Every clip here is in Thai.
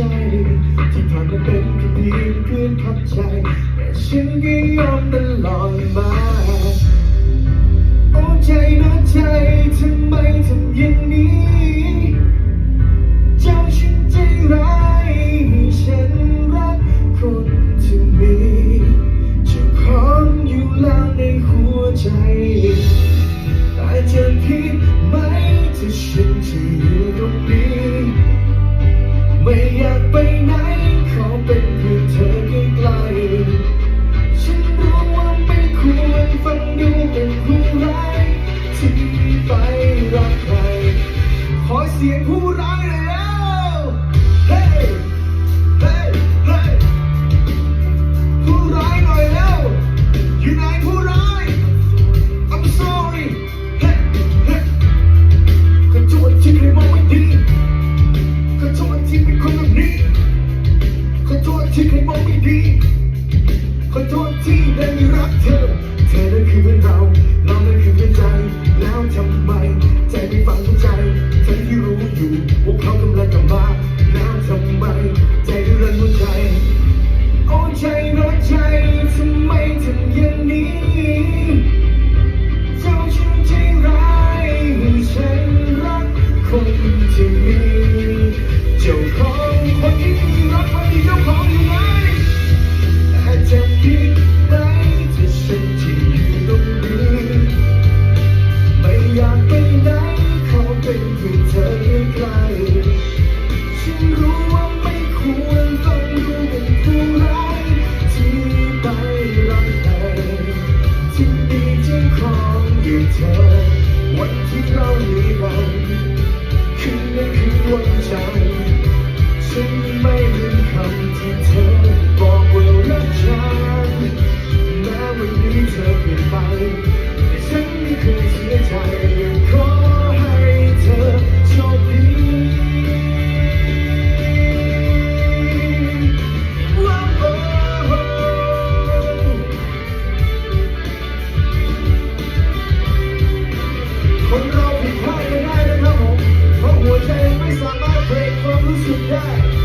ใช่ที่ทำมาเป็นเพียงเพื่อนทับใจแต่ฉันก็ยัง เสียงคู่ I might break from the sky.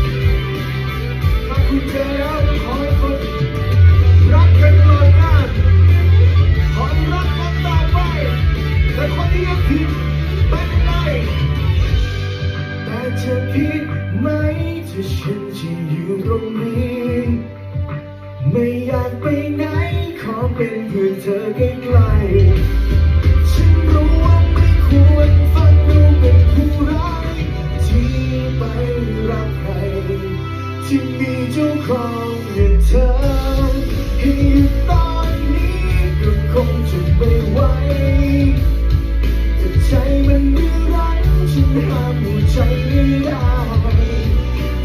อให้หยุดตอนนี้ก็คงจะไม่ไหวแต่ใจมันดื้อรั้นฉันห้ามหัวใจไม่ได้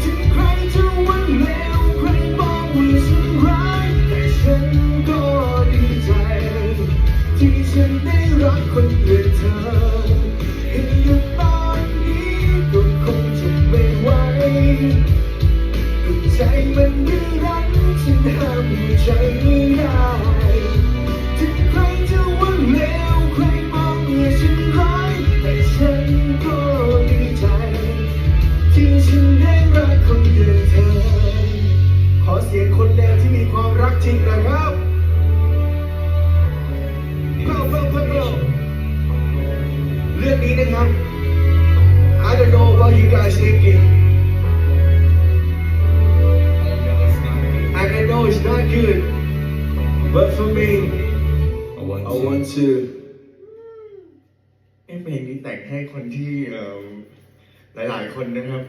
ถึงใครจะว่าเลวใครมองว่าฉันร้าแต่ฉันก็ดีใจ ที่ฉันได้รักคนอื่นเธอ to help you join me now. for me I want I want to เพลงนี้แต่งให้คนที่หลายหลายคนนะครับ